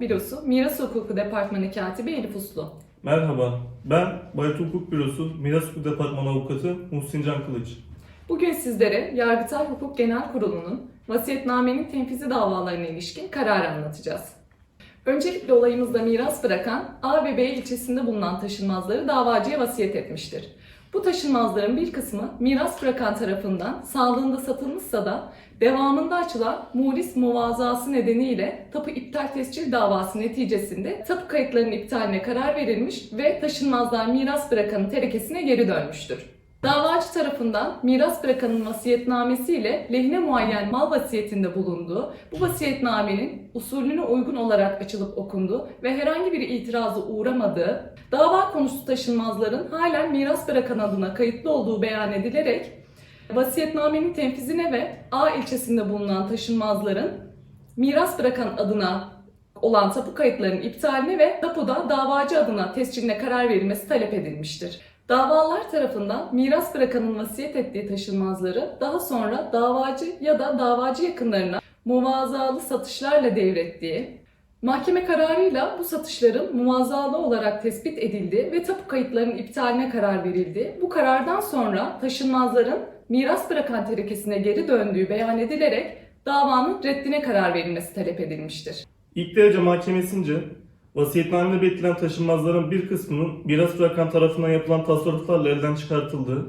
Bürosu Miras Hukuku Departmanı Katibi Elif Uslu. Merhaba, ben Bayat Hukuk Bürosu Miras Hukuk Departmanı Avukatı Muhsin Can Kılıç. Bugün sizlere Yargıtay Hukuk Genel Kurulu'nun vasiyetnamenin tenfizi davalarına ilişkin kararı anlatacağız. Öncelikle olayımızda miras bırakan A ve B ilçesinde bulunan taşınmazları davacıya vasiyet etmiştir. Bu taşınmazların bir kısmı miras bırakan tarafından sağlığında satılmışsa da devamında açılan muris muvazası nedeniyle tapu iptal tescil davası neticesinde tapu kayıtlarının iptaline karar verilmiş ve taşınmazlar miras bırakanın terekesine geri dönmüştür. Davacı tarafından miras bırakanın vasiyetnamesiyle lehine muayyen mal vasiyetinde bulunduğu, bu vasiyetnamenin usulüne uygun olarak açılıp okunduğu ve herhangi bir itirazı uğramadığı, dava konusu taşınmazların halen miras bırakan adına kayıtlı olduğu beyan edilerek, vasiyetnamenin tenfizine ve A ilçesinde bulunan taşınmazların miras bırakan adına olan tapu kayıtlarının iptaline ve tapuda davacı adına tescilline karar verilmesi talep edilmiştir. Davalar tarafından miras bırakanın vasiyet ettiği taşınmazları daha sonra davacı ya da davacı yakınlarına muvazalı satışlarla devrettiği, mahkeme kararıyla bu satışların muvazalı olarak tespit edildiği ve tapu kayıtlarının iptaline karar verildi. Bu karardan sonra taşınmazların miras bırakan terekesine geri döndüğü beyan edilerek davanın reddine karar verilmesi talep edilmiştir. İlk derece mahkemesince vasiyetnamede belirtilen taşınmazların bir kısmının miras bırakan tarafından yapılan tasarruflarla elden çıkartıldığı,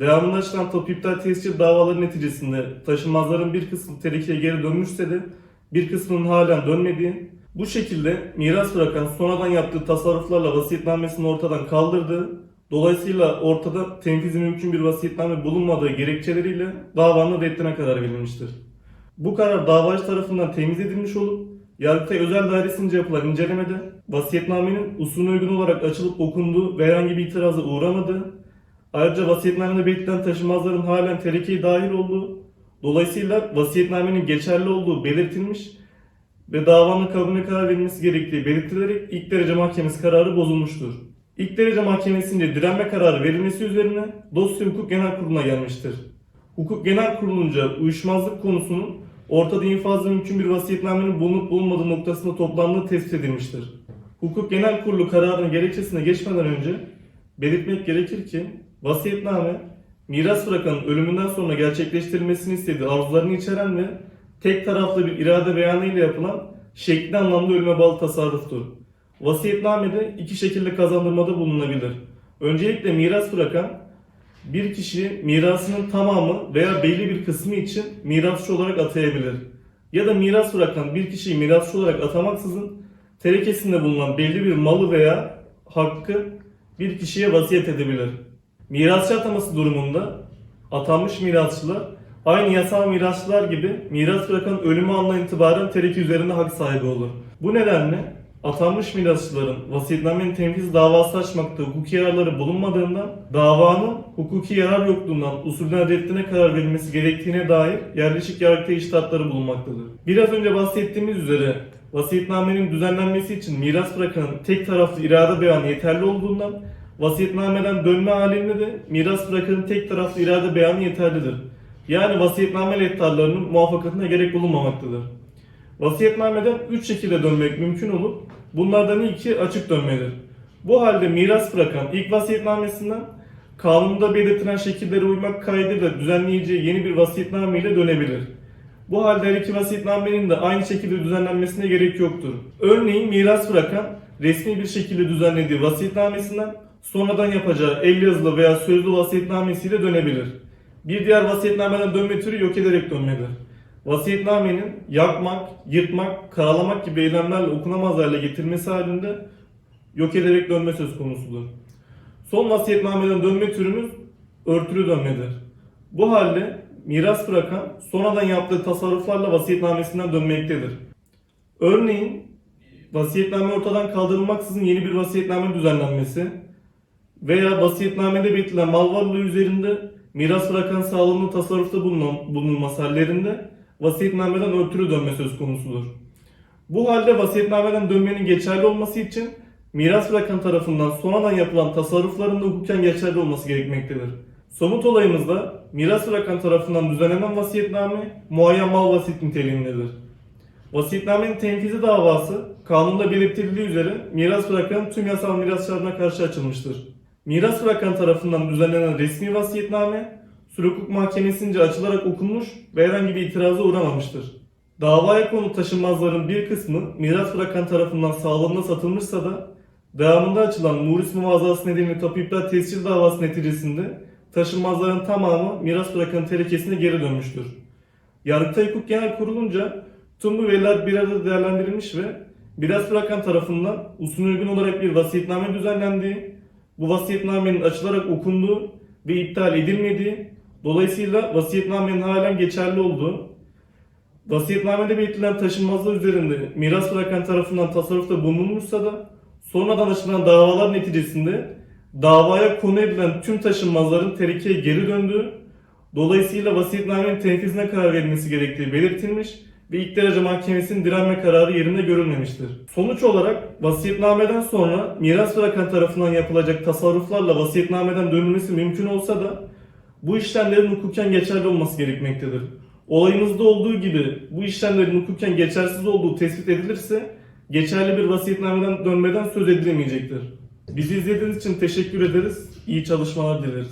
devamında açılan tapu iptal tescil davaları neticesinde taşınmazların bir kısmı terekeye geri dönmüşse de bir kısmının halen dönmediği, bu şekilde miras bırakan sonradan yaptığı tasarruflarla vasiyetnamesini ortadan kaldırdığı, dolayısıyla ortada tenfizi mümkün bir vasiyetname bulunmadığı gerekçeleriyle davanın reddine karar verilmiştir. Bu karar davacı tarafından temiz edilmiş olup Yargıtay Özel Dairesi'nce yapılan incelemede vasiyetnamenin usulüne uygun olarak açılıp okunduğu ve herhangi bir itiraza uğramadığı, ayrıca vasiyetnamede belirtilen taşınmazların halen terekeye dahil olduğu, dolayısıyla vasiyetnamenin geçerli olduğu belirtilmiş ve davanın kabulüne karar verilmesi gerektiği belirtilerek ilk derece mahkemesi kararı bozulmuştur. İlk derece mahkemesince direnme kararı verilmesi üzerine dosya hukuk genel kuruluna gelmiştir. Hukuk genel kurulunca uyuşmazlık konusunun ortada infazı mümkün bir vasiyetnamenin bulunup bulunmadığı noktasında toplandığı tespit edilmiştir. Hukuk Genel Kurulu kararının gerekçesine geçmeden önce belirtmek gerekir ki vasiyetname miras bırakanın ölümünden sonra gerçekleştirilmesini istediği arzularını içeren ve tek taraflı bir irade beyanıyla yapılan şekli anlamda ölüme bağlı tasarruftur. Vasiyetnamede iki şekilde kazandırmada bulunabilir. Öncelikle miras bırakan bir kişi mirasının tamamı veya belli bir kısmı için mirasçı olarak atayabilir. Ya da miras bırakan bir kişiyi mirasçı olarak atamaksızın terekesinde bulunan belli bir malı veya hakkı bir kişiye vasiyet edebilir. Mirasçı ataması durumunda atanmış mirasçılar aynı yasal mirasçılar gibi miras bırakan ölümü andan itibaren tereke üzerinde hak sahibi olur. Bu nedenle atanmış mirasçıların vasiyetnamenin tenfiz davası açmakta hukuki yararları bulunmadığından davanın hukuki yarar yokluğundan usulden reddine karar verilmesi gerektiğine dair yerleşik yargıta iştahatları bulunmaktadır. Biraz önce bahsettiğimiz üzere vasiyetnamenin düzenlenmesi için miras bırakanın tek taraflı irade beyanı yeterli olduğundan vasiyetnameden dönme halinde de miras bırakanın tek taraflı irade beyanı yeterlidir. Yani vasiyetname lehtarlarının muvaffakatine gerek bulunmamaktadır. Vasiyetnameden 3 şekilde dönmek mümkün olup bunlardan ilki açık dönmedir. Bu halde miras bırakan ilk vasiyetnamesinden kanunda belirtilen şekillere uymak kaydıyla düzenleyeceği yeni bir vasiyetname ile dönebilir. Bu halde her iki vasiyetnamenin de aynı şekilde düzenlenmesine gerek yoktur. Örneğin miras bırakan resmi bir şekilde düzenlediği vasiyetnamesinden sonradan yapacağı el yazılı veya sözlü vasiyetnamesiyle dönebilir. Bir diğer vasiyetnameden dönme türü yok ederek dönmedir. Vasiyetnamenin yakmak, yırtmak, karalamak gibi eylemlerle okunamaz hale getirmesi halinde yok ederek dönme söz konusudur. Son vasiyetnameden dönme türümüz örtülü dönmedir. Bu halde miras bırakan sonradan yaptığı tasarruflarla vasiyetnamesinden dönmektedir. Örneğin vasiyetname ortadan kaldırılmaksızın yeni bir vasiyetname düzenlenmesi veya vasiyetnamede belirtilen mal varlığı üzerinde miras bırakan sağlığında tasarrufta bulunan, bulunulması hallerinde vasiyetnameden örtülü dönme söz konusudur. Bu halde vasiyetnameden dönmenin geçerli olması için miras bırakan tarafından sonradan yapılan tasarrufların da hukuken geçerli olması gerekmektedir. Somut olayımızda miras bırakan tarafından düzenlenen vasiyetname muayyen mal vasiyet niteliğindedir. Vasiyetnamenin tenfizi davası kanunda belirtildiği üzere miras bırakan tüm yasal mirasçılarına karşı açılmıştır. Miras bırakan tarafından düzenlenen resmi vasiyetname Sürü Hukuk Mahkemesi'nce açılarak okunmuş ve herhangi bir itiraza uğramamıştır. Davaya konu taşınmazların bir kısmı miras bırakan tarafından sağlığında satılmışsa da devamında açılan muris muvazası nedeniyle tapu iptal tescil davası neticesinde taşınmazların tamamı miras bırakan terekesine geri dönmüştür. Yargıtay Hukuk Genel Kurulunca tüm bu veriler bir arada değerlendirilmiş ve miras bırakan tarafından usulüne uygun olarak bir vasiyetname düzenlendiği, bu vasiyetnamenin açılarak okunduğu ve iptal edilmediği, dolayısıyla vasiyetnamenin halen geçerli olduğu, vasiyetnamede belirtilen taşınmazlar üzerinde miras bırakan tarafından tasarrufta bulunulmuşsa da sonradan açılan davalar neticesinde davaya konu edilen tüm taşınmazların terekeye geri döndüğü, dolayısıyla vasiyetnamenin tenfizine karar verilmesi gerektiği belirtilmiş ve ilk derece mahkemesinin direnme kararı yerinde görülmemiştir. Sonuç olarak vasiyetnameden sonra miras bırakan tarafından yapılacak tasarruflarla vasiyetnameden dönülmesi mümkün olsa da bu işlemlerin hukuken geçerli olması gerekmektedir. Olayımızda olduğu gibi bu işlemlerin hukuken geçersiz olduğu tespit edilirse geçerli bir vasiyetnameden dönmeden söz edilemeyecektir. Bizi izlediğiniz için teşekkür ederiz. İyi çalışmalar dileriz.